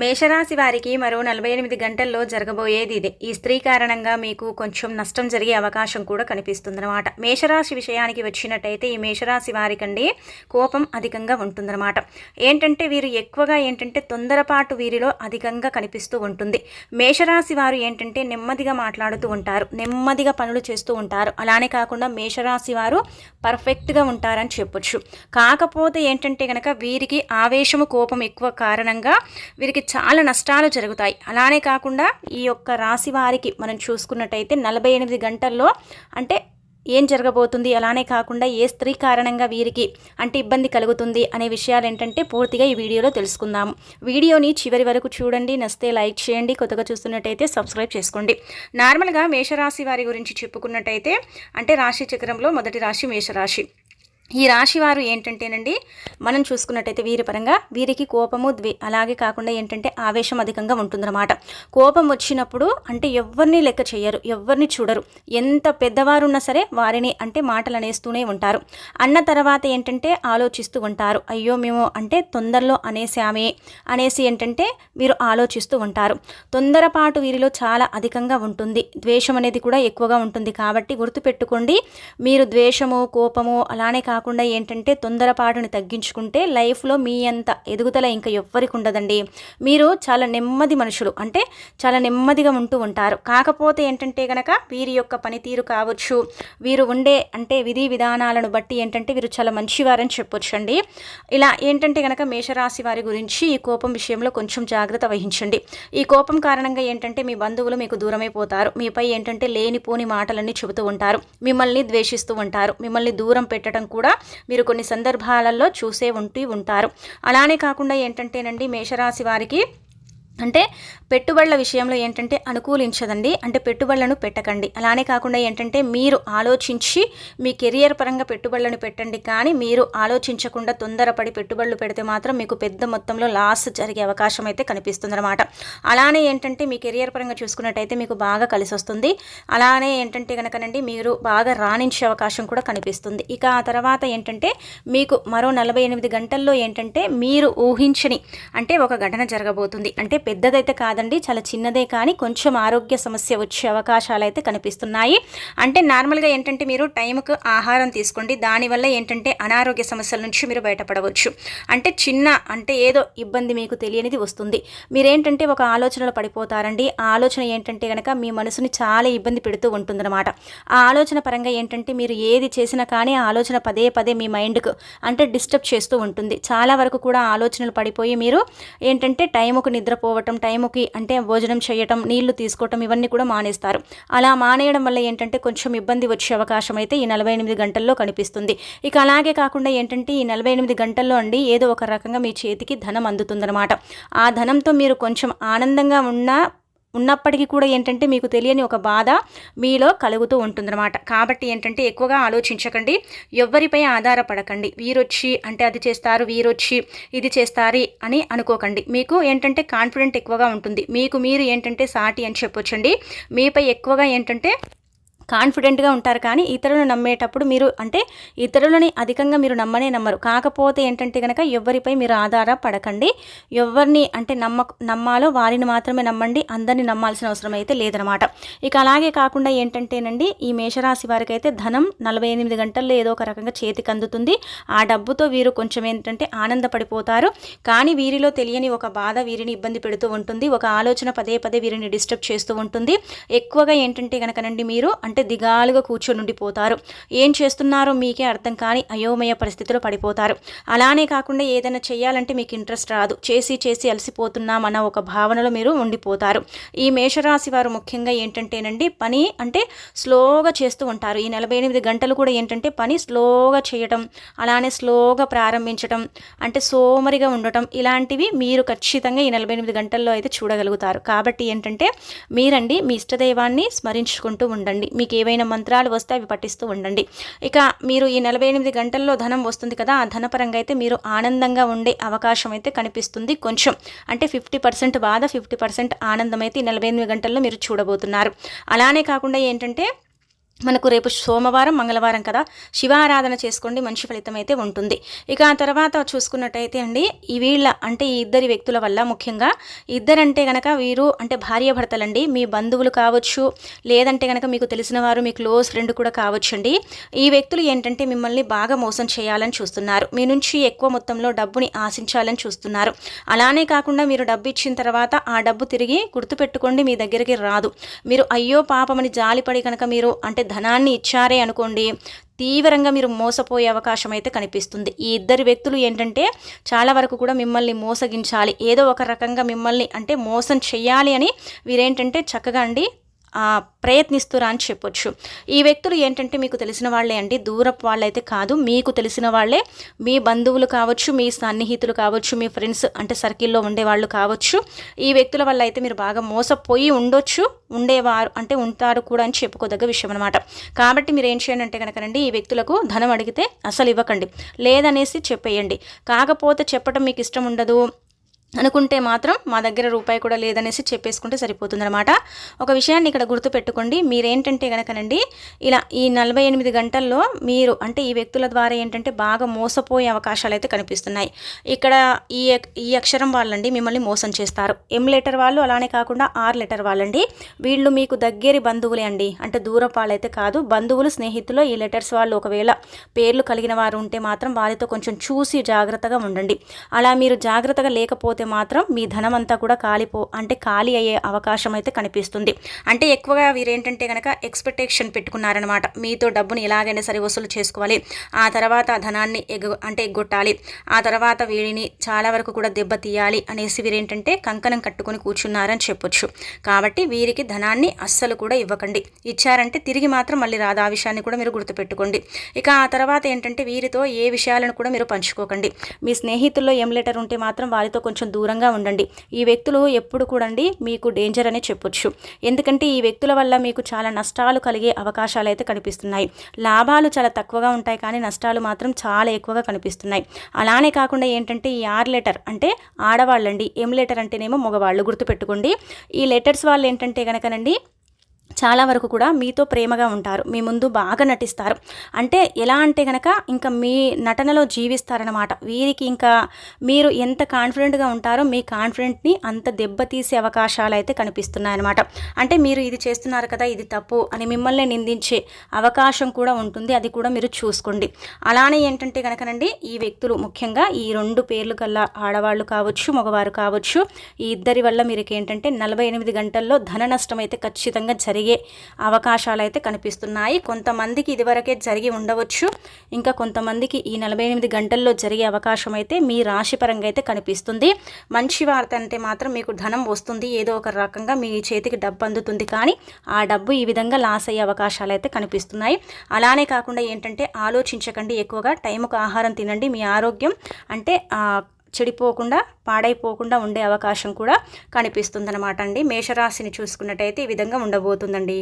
మేషరాశి వారికి మరో నలభై ఎనిమిది గంటల్లో జరగబోయేది ఇదే. ఈ స్త్రీ కారణంగా మీకు కొంచెం నష్టం జరిగే అవకాశం కూడా కనిపిస్తుందన్నమాట. మేషరాశి విషయానికి వచ్చినట్టయితే ఈ మేషరాశి వారికండి కోపం అధికంగా ఉంటుందన్నమాట. ఏంటంటే వీరు ఎక్కువగా ఏంటంటే తొందరపాటు వీరిలో అధికంగా కనిపిస్తూ ఉంటుంది. మేషరాశి వారు ఏంటంటే నెమ్మదిగా మాట్లాడుతూ ఉంటారు నెమ్మదిగా పనులు చేస్తూ ఉంటారు. అలానే కాకుండా మేషరాశి వారు పర్ఫెక్ట్గా ఉంటారని చెప్పొచ్చు. కాకపోతే ఏంటంటే కనుక వీరికి ఆవేశము కోపం ఎక్కువ కారణంగా వీరికి చాలా నష్టాలు జరుగుతాయి. అలానే కాకుండా ఈ యొక్క రాశి వారికి మనం చూసుకున్నట్టయితే నలభై ఎనిమిది గంటల్లో అంటే ఏం జరగబోతుంది? అలానే కాకుండా ఏ స్త్రీ కారణంగా వీరికి అంటే ఇబ్బంది కలుగుతుంది? అనే విషయాలు ఏంటంటే పూర్తిగా ఈ వీడియోలో తెలుసుకుందాము. వీడియోని చివరి వరకు చూడండి. నస్తే లైక్ చేయండి. కొత్తగా చూస్తున్నట్టయితే సబ్స్క్రైబ్ చేసుకోండి. నార్మల్గా మేషరాశి వారి గురించి చెప్పుకున్నట్టయితే అంటే రాశి చక్రంలో మొదటి రాశి మేషరాశి. ఈ రాశి వారు ఏంటంటేనండి మనం చూసుకున్నట్టయితే వీరి పరంగా వీరికి కోపము ద్వి అలాగే కాకుండా ఏంటంటే ఆవేశం అధికంగా ఉంటుందన్నమాట. కోపం వచ్చినప్పుడు అంటే ఎవరిని లెక్క చేయరు ఎవరిని చూడరు. ఎంత పెద్దవారు ఉన్నా సరే వారిని అంటే మాటలు అనేస్తూనే ఉంటారు. అన్న తర్వాత ఏంటంటే ఆలోచిస్తూ ఉంటారు. అయ్యో మేము అంటే తొందరలో అనేసామే అనేసి ఏంటంటే మీరు ఆలోచిస్తూ ఉంటారు. తొందరపాటు వీరిలో చాలా అధికంగా ఉంటుంది. ద్వేషం అనేది కూడా ఎక్కువగా ఉంటుంది. కాబట్టి గుర్తుపెట్టుకోండి మీరు ద్వేషము కోపము అలానే కాకుండా ఏంటంటే తొందరపాటుని తగ్గించుకుంటే లైఫ్లో మీ అంత ఎదుగుదల ఇంకా ఎవ్వరికి ఉండదండి. మీరు చాలా నెమ్మది మనుషులు. అంటే చాలా నెమ్మదిగా ఉంటూ ఉంటారు. కాకపోతే ఏంటంటే గనక వీరి యొక్క పనితీరు కావచ్చు వీరు ఉండే అంటే విధి విధానాలను బట్టి ఏంటంటే వీరు చాలా మంచివారని చెప్పొచ్చండి. ఇలా ఏంటంటే గనక మేషరాశి వారి గురించి ఈ కోపం విషయంలో కొంచెం జాగ్రత్త వహించండి. ఈ కోపం కారణంగా ఏంటంటే మీ బంధువులు మీకు దూరమైపోతారు. మీపై ఏంటంటే లేనిపోని మాటలన్నీ చెబుతూ ఉంటారు. మిమ్మల్ని ద్వేషిస్తూ ఉంటారు. మిమ్మల్ని దూరం పెట్టడం కూడా మీరు కొన్ని సందర్భాలలో చూసే ఉంటూ ఉంటారు. అలానే కాకుండా ఏంటంటేనండి మేషరాశి వారికి అంటే పెట్టుబడుల విషయంలో ఏంటంటే అనుకూలించదండి. అంటే పెట్టుబడులను పెట్టకండి. అలానే కాకుండా ఏంటంటే మీరు ఆలోచించి మీ కెరియర్ పరంగా పెట్టుబడులను పెట్టండి. కానీ మీరు ఆలోచించకుండా తొందరపడి పెట్టుబడులు పెడితే మాత్రం మీకు పెద్ద మొత్తంలో లాస్ జరిగే అవకాశం అయితే కనిపిస్తుంది అనమాట అలానే ఏంటంటే మీ కెరియర్ పరంగా చూసుకున్నట్టయితే మీకు బాగా కలిసి వస్తుంది అలానే ఏంటంటే కనుకనండి మీరు బాగా రాణించే అవకాశం కూడా కనిపిస్తుంది. ఇక ఆ తర్వాత ఏంటంటే మీకు మరో నలభై ఎనిమిది గంటల్లో ఏంటంటే మీరు ఊహించని అంటే ఒక ఘటన జరగబోతుంది. అంటే పెద్దదైతే కాదండి చాలా చిన్నదే కానీ కొంచెం ఆరోగ్య సమస్య వచ్చే అవకాశాలు అయితే కనిపిస్తున్నాయి. అంటే నార్మల్గా ఏంటంటే మీరు టైంకు ఆహారం తీసుకోండి దానివల్ల ఏంటంటే అనారోగ్య సమస్యల నుంచి మీరు బయటపడవచ్చు. అంటే చిన్న అంటే ఏదో ఇబ్బంది మీకు తెలియనిది వస్తుంది. మీరేంటంటే ఒక ఆలోచనలో పడిపోతారండి. ఆ ఆలోచన ఏంటంటే కనుక మీ మనసుని చాలా ఇబ్బంది పెడుతూ ఉంటుందన్నమాట. ఆ ఆలోచన పరంగా ఏంటంటే మీరు ఏది చేసినా కానీ ఆ ఆలోచన పదే పదే మీ మైండ్కు అంటే డిస్టర్బ్ చేస్తూ ఉంటుంది. చాలా వరకు కూడా ఆలోచనలు పడిపోయి మీరు ఏంటంటే టైంకు నిద్రపో పోవటం టైంకి అంటే భోజనం చేయటం నీళ్ళు తీసుకోవటం ఇవన్నీ కూడా మానేస్తారు. అలా మానేయడం వల్ల ఏంటంటే కొంచెం ఇబ్బంది వచ్చే అవకాశం అయితే ఈ నలభై ఎనిమిది గంటల్లో కనిపిస్తుంది. ఇక అలాగే కాకుండా ఏంటంటే ఈ నలభై ఎనిమిది గంటల్లో అండి ఏదో ఒక రకంగా మీ చేతికి ధనం అందుతుందన్నమాట. ఆ ధనంతో మీరు కొంచెం ఆనందంగా ఉన్న ఉన్నప్పటికీ కూడా ఏంటంటే మీకు తెలియని ఒక బాధ మీలో కలుగుతూ ఉంటుందన్నమాట. కాబట్టి ఏంటంటే ఎక్కువగా ఆలోచించకండి. ఎవరిపై ఆధారపడకండి. వీరొచ్చి అంటే అది చేస్తారు వీరొచ్చి ఇది చేస్తారు అని అనుకోకండి. మీకు ఏంటంటే కాన్ఫిడెంట్ ఎక్కువగా ఉంటుంది. మీకు మీరు ఏంటంటే సాటి అని చెప్పొచ్చండి. మీపై ఎక్కువగా ఏంటంటే కాన్ఫిడెంట్గా ఉంటారు. కానీ ఇతరులను నమ్మేటప్పుడు మీరు అంటే ఇతరులని అధికంగా మీరు నమ్మనే నమ్మరు. కాకపోతే ఏంటంటే కనుక ఎవరిపై మీరు ఆధారపడకండి. ఎవరిని అంటే నమ్మ నమ్మాలో వారిని మాత్రమే నమ్మండి. అందరిని నమ్మాల్సిన అవసరం అయితే లేదనమాట. ఇక అలాగే కాకుండా ఏంటంటేనండి ఈ మేషరాశి వారికి అయితే ధనం నలభై ఎనిమిది గంటల్లో ఏదో ఒక రకంగా చేతికి అందుతుంది. ఆ డబ్బుతో వీరు కొంచెం ఏంటంటే ఆనందపడిపోతారు. కానీ వీరిలో తెలియని ఒక బాధ వీరిని ఇబ్బంది పెడుతూ ఉంటుంది. ఒక ఆలోచన పదే పదే వీరిని డిస్టర్బ్ చేస్తూ ఉంటుంది. ఎక్కువగా ఏంటంటే కనుకనండి మీరు అంటే అంటే దిగాలుగా కూర్చొని ఉండిపోతారు. ఏం చేస్తున్నారో మీకే అర్థం కాని అయోమయ పరిస్థితిలో పడిపోతారు. అలానే కాకుండా ఏదైనా చేయాలంటే మీకు ఇంట్రెస్ట్ రాదు. చేసి చేసి అలసిపోతున్నామన్న ఒక భావనలో మీరు ఉండిపోతారు. ఈ మేషరాశి వారు ముఖ్యంగా ఏంటంటేనండి పని అంటే స్లోగా చేస్తూ ఉంటారు. ఈ నలభై ఎనిమిది గంటలు కూడా ఏంటంటే పని స్లోగా చేయటం అలానే స్లోగా ప్రారంభించటం అంటే సోమరిగా ఉండటం ఇలాంటివి మీరు ఖచ్చితంగా ఈ నలభై ఎనిమిది గంటల్లో అయితే చూడగలుగుతారు. కాబట్టి ఏంటంటే మీరండి మీ ఇష్టదైవాన్ని స్మరించుకుంటూ ఉండండి. మీ మీకు ఏవైనా మంత్రాలు వస్తే అవి పఠిస్తూ ఉండండి. ఇక మీరు ఈ నలభై ఎనిమిది గంటల్లో ధనం వస్తుంది కదా ఆ ధనపరంగా అయితే మీరు ఆనందంగా ఉండే అవకాశం అయితే కనిపిస్తుంది కొంచెం. అంటే ఫిఫ్టీ పర్సెంట్ బాధ ఫిఫ్టీ పర్సెంట్ ఆనందం అయితే ఈ నలభై ఎనిమిది గంటల్లో మీరు చూడబోతున్నారు. అలానే కాకుండా ఏంటంటే మనకు రేపు సోమవారం మంగళవారం కదా? శివారాధన చేసుకోండి మంచి ఫలితం అయితే ఉంటుంది. ఇక ఆ తర్వాత చూసుకున్నట్టయితే అండి ఈ వీళ్ళ అంటే ఈ ఇద్దరి వ్యక్తుల వల్ల ముఖ్యంగా ఇద్దరంటే కనుక వీరు అంటే భార్యాభర్తలండి మీ బంధువులు కావచ్చు లేదంటే కనుక మీకు తెలిసిన వారు మీ క్లోజ్ ఫ్రెండ్ కూడా కావచ్చు అండి. ఈ వ్యక్తులు ఏంటంటే మిమ్మల్ని బాగా మోసం చేయాలని చూస్తున్నారు. మీ నుంచి ఎక్కువ మొత్తంలో డబ్బుని ఆశించాలని చూస్తున్నారు. అలానే కాకుండా మీరు డబ్బు ఇచ్చిన తర్వాత ఆ డబ్బు తిరిగి గుర్తుపెట్టుకోండి మీ దగ్గరికి రాదు. మీరు అయ్యో పాపమని జాలిపడి కనుక మీరు అంటే ధనాన్ని ఇచ్చారే అనుకోండి తీవ్రంగా మీరు మోసపోయే అవకాశం అయితే కనిపిస్తుంది. ఈ ఇద్దరు వ్యక్తులు ఏంటంటే చాలా వరకు కూడా మిమ్మల్ని మోసగించాలి. ఏదో ఒక రకంగా మిమ్మల్ని అంటే మోసం చేయాలి అని వీరేంటంటే చక్కగా అండి ప్రయత్నిస్తురా అని చెప్పొచ్చు. ఈ వ్యక్తులు ఏంటంటే మీకు తెలిసిన వాళ్ళే అండి. దూరపు వాళ్ళైతే కాదు. మీకు తెలిసిన వాళ్ళే. మీ బంధువులు కావచ్చు మీ సన్నిహితులు కావచ్చు మీ ఫ్రెండ్స్ అంటే సర్కిల్లో ఉండేవాళ్ళు కావచ్చు. ఈ వ్యక్తుల వల్ల అయితే మీరు బాగా మోసపోయి ఉండొచ్చు ఉండేవారు అంటే ఉంటారు కూడా అని చెప్పుకోదగ్గ విషయం అనమాట కాబట్టి మీరు ఏం చేయండి అంటే కనుకనండి ఈ వ్యక్తులకు ధనం అడిగితే అసలు ఇవ్వకండి. లేదనేసి చెప్పేయండి. కాకపోతే చెప్పడం మీకు ఇష్టం ఉండదు. అనుకుంటే మాత్రం మా దగ్గర రూపాయి కూడా లేదనేసి చెప్పేసుకుంటే సరిపోతుందన్నమాట. ఒక విషయాన్ని ఇక్కడ గుర్తుపెట్టుకోండి. మీరేంటంటే కనుకనండి ఇలా ఈ నలభై ఎనిమిది గంటల్లో మీరు అంటే ఈ వ్యక్తుల ద్వారా ఏంటంటే బాగా మోసపోయే అవకాశాలు అయితే కనిపిస్తున్నాయి. ఇక్కడ ఈ ఈ అక్షరం వాళ్ళండి మిమ్మల్ని మోసం చేస్తారు. ఎం లెటర్ వాళ్ళు అలానే కాకుండా ఆర్ లెటర్ వాళ్ళండి. వీళ్ళు మీకు దగ్గరి బంధువులే అండి. అంటే దూరం కాదు బంధువులు స్నేహితులు ఈ లెటర్స్ వాళ్ళు ఒకవేళ పేర్లు కలిగిన వారు ఉంటే మాత్రం వారితో కొంచెం చూసి జాగ్రత్తగా ఉండండి. అలా మీరు జాగ్రత్తగా లేకపోతే మాత్రం మీ ధనం అంతా కూడా కాలిపో అంటే ఖాళీ అయ్యే అవకాశం అయితే కనిపిస్తుంది. అంటే ఎక్కువగా వీరేంటంటే కనుక ఎక్స్పెక్టేషన్ పెట్టుకున్నారనమాట. మీతో డబ్బుని ఎలాగైనా సరే వసూలు చేసుకోవాలి. ఆ తర్వాత ధనాన్ని ఎగ అంటే ఎగ్గొట్టాలి. ఆ తర్వాత వీడిని చాలా వరకు కూడా దెబ్బ తీయాలి అనేసి వీరేంటంటే కంకణం కట్టుకుని కూర్చున్నారని చెప్పొచ్చు. కాబట్టి వీరికి ధనాన్ని అస్సలు కూడా ఇవ్వకండి. ఇచ్చారంటే తిరిగి మాత్రం మళ్ళీ రాదు. ఆ విషయాన్ని కూడా మీరు గుర్తుపెట్టుకోండి. ఇక ఆ తర్వాత ఏంటంటే వీరితో ఏ విషయాలను కూడా మీరు పంచుకోకండి. మీ స్నేహితుల్లో ఏం లెటర్ ఉంటే మాత్రం వారితో కొంచెం దూరంగా ఉండండి. ఈ వ్యక్తులు ఎప్పుడు కూడండి మీకు డేంజర్ అనే చెప్పొచ్చు. ఎందుకంటే ఈ వ్యక్తుల వల్ల మీకు చాలా నష్టాలు కలిగే అవకాశాలు అయితే కనిపిస్తున్నాయి. లాభాలు చాలా తక్కువగా ఉంటాయి కానీ నష్టాలు మాత్రం చాలా ఎక్కువగా కనిపిస్తున్నాయి. అలానే కాకుండా ఏంటంటే ఈ ఆర్ లెటర్ అంటే ఆడవాళ్ళండి. ఎం లెటర్ అంటేనేమో మగవాళ్ళు గుర్తుపెట్టుకోండి. ఈ లెటర్స్ వాళ్ళు ఏంటంటే కనుకనండి చాలా వరకు కూడా మీతో ప్రేమగా ఉంటారు. మీ ముందు బాగా నటిస్తారు. అంటే ఎలా అంటే కనుక ఇంకా మీ నటనలో జీవిస్తారనమాట వీరికి ఇంకా మీరు ఎంత కాన్ఫిడెంట్గా ఉంటారో మీ కాన్ఫిడెంట్ని అంత దెబ్బతీసే అవకాశాలు అయితే కనిపిస్తున్నాయన్నమాట. అంటే మీరు ఇది చేస్తున్నారు కదా ఇది తప్పు అని మిమ్మల్ని నిందించే అవకాశం కూడా ఉంటుంది. అది కూడా మీరు చూసుకోండి. అలానే ఏంటంటే కనుకనండి ఈ వ్యక్తులు ముఖ్యంగా ఈ రెండు పేర్లు కల్లా ఆడవాళ్ళు కావచ్చు మగవారు కావచ్చు ఈ ఇద్దరి వల్ల మీరు ఏంటంటే నలభై ఎనిమిది గంటల్లో ధన నష్టం అయితే ఖచ్చితంగా జరిగి జరిగే అవకాశాలు అయితే కనిపిస్తున్నాయి. కొంతమందికి ఇదివరకే జరిగి ఉండవచ్చు. ఇంకా కొంతమందికి ఈ నలభై ఎనిమిది గంటల్లో జరిగే అవకాశం అయితే మీ రాశి పరంగా అయితే కనిపిస్తుంది. మంచి వార్త అంటే మాత్రం మీకు ధనం వస్తుంది. ఏదో ఒక రకంగా మీ చేతికి డబ్బు అందుతుంది. కానీ ఆ డబ్బు ఈ విధంగా లాస్ అయ్యే అవకాశాలు అయితే కనిపిస్తున్నాయి. అలానే కాకుండా ఏంటంటే ఆలోచించకండి ఎక్కువగా. టైంకు ఆహారం తినండి. మీ ఆరోగ్యం అంటే చెడిపోకుండా పాడైపోకుండా ఉండే అవకాశం కూడా కనిపిస్తుందన్నమాట అండి. మేషరాశిని చూసుకున్నట్టయితే ఈ విధంగా ఉండబోతుందండి.